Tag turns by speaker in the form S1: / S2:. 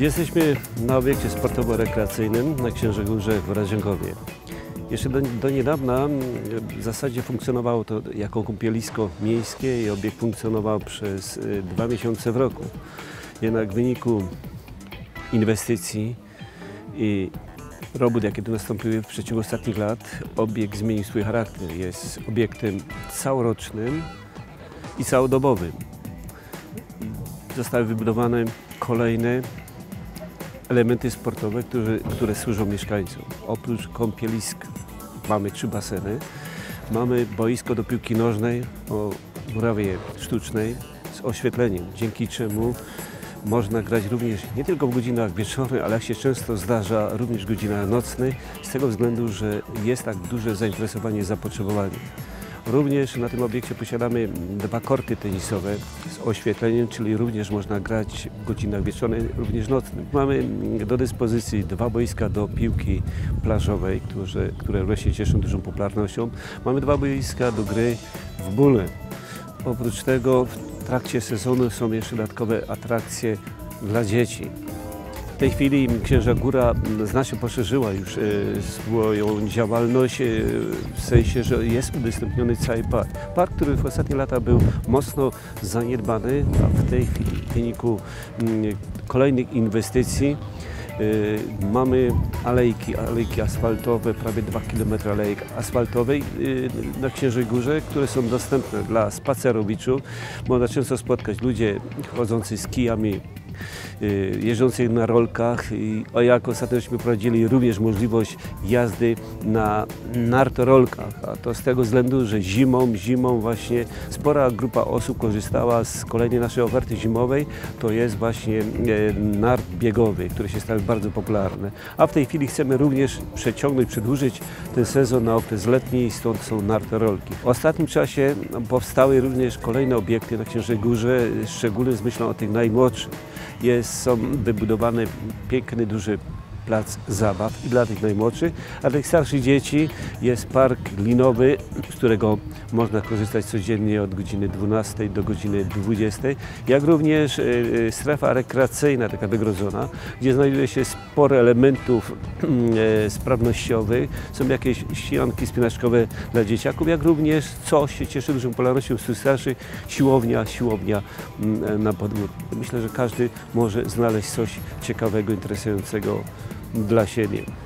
S1: Jesteśmy na obiekcie sportowo-rekreacyjnym na Księżegórze w Razięgowie. Jeszcze do, do niedawna w zasadzie funkcjonowało to jako kąpielisko miejskie i obiekt funkcjonował przez y, dwa miesiące w roku. Jednak w wyniku inwestycji i robót, jakie tu nastąpiły w przeciągu ostatnich lat, obiekt zmienił swój charakter. Jest obiektem całorocznym i całodobowym. Zostały wybudowane kolejne elementy sportowe, które, które służą mieszkańcom. Oprócz kąpielisk mamy trzy baseny, mamy boisko do piłki nożnej o murawie sztucznej z oświetleniem, dzięki czemu można grać również nie tylko w godzinach wieczornych, ale jak się często zdarza, również w godzinach nocnych, z tego względu, że jest tak duże zainteresowanie, zapotrzebowanie. Również na tym obiekcie posiadamy dwa korty tenisowe z oświetleniem, czyli również można grać w godzinach wieczornych, również nocnych. Mamy do dyspozycji dwa boiska do piłki plażowej, które, które wreszcie cieszą dużą popularnością. Mamy dwa boiska do gry w bóle. Oprócz tego w trakcie sezonu są jeszcze dodatkowe atrakcje dla dzieci. W tej chwili Księża Góra znacznie poszerzyła już e, swoją działalność, e, w sensie, że jest udostępniony cały park. Park, który w ostatnie lata był mocno zaniedbany, a w tej chwili w wyniku mm, kolejnych inwestycji e, mamy alejki, alejki asfaltowe, prawie 2 km alejek asfaltowej na Księżej Górze, które są dostępne dla spacerowiczów. Można często spotkać ludzi chodzących z kijami jeżdżących na rolkach o jak ostatnio prowadzili również możliwość jazdy na nartorolkach, a to z tego względu, że zimą, zimą właśnie spora grupa osób korzystała z kolejnej naszej oferty zimowej, to jest właśnie e, nart biegowy, które się stały bardzo popularne. A w tej chwili chcemy również przeciągnąć, przedłużyć ten sezon na okres letni stąd są nartorolki. W ostatnim czasie powstały również kolejne obiekty na Księżej Górze, szczególnie z myślą o tych najmłodszych. Jest są wybudowane piękny, duży plac zabaw i dla tych najmłodszych, a dla tych starszych dzieci jest park linowy, z którego można korzystać codziennie od godziny 12 do godziny 20, jak również e, e, strefa rekreacyjna, taka wygrodzona, gdzie znajduje się sporo elementów e, sprawnościowych, są jakieś ścianki spinaczkowe dla dzieciaków, jak również, co się cieszy dużą popularnością wśród starszych, siłownia, siłownia mm, na podwórku. Myślę, że każdy może znaleźć coś ciekawego, interesującego dla siebie.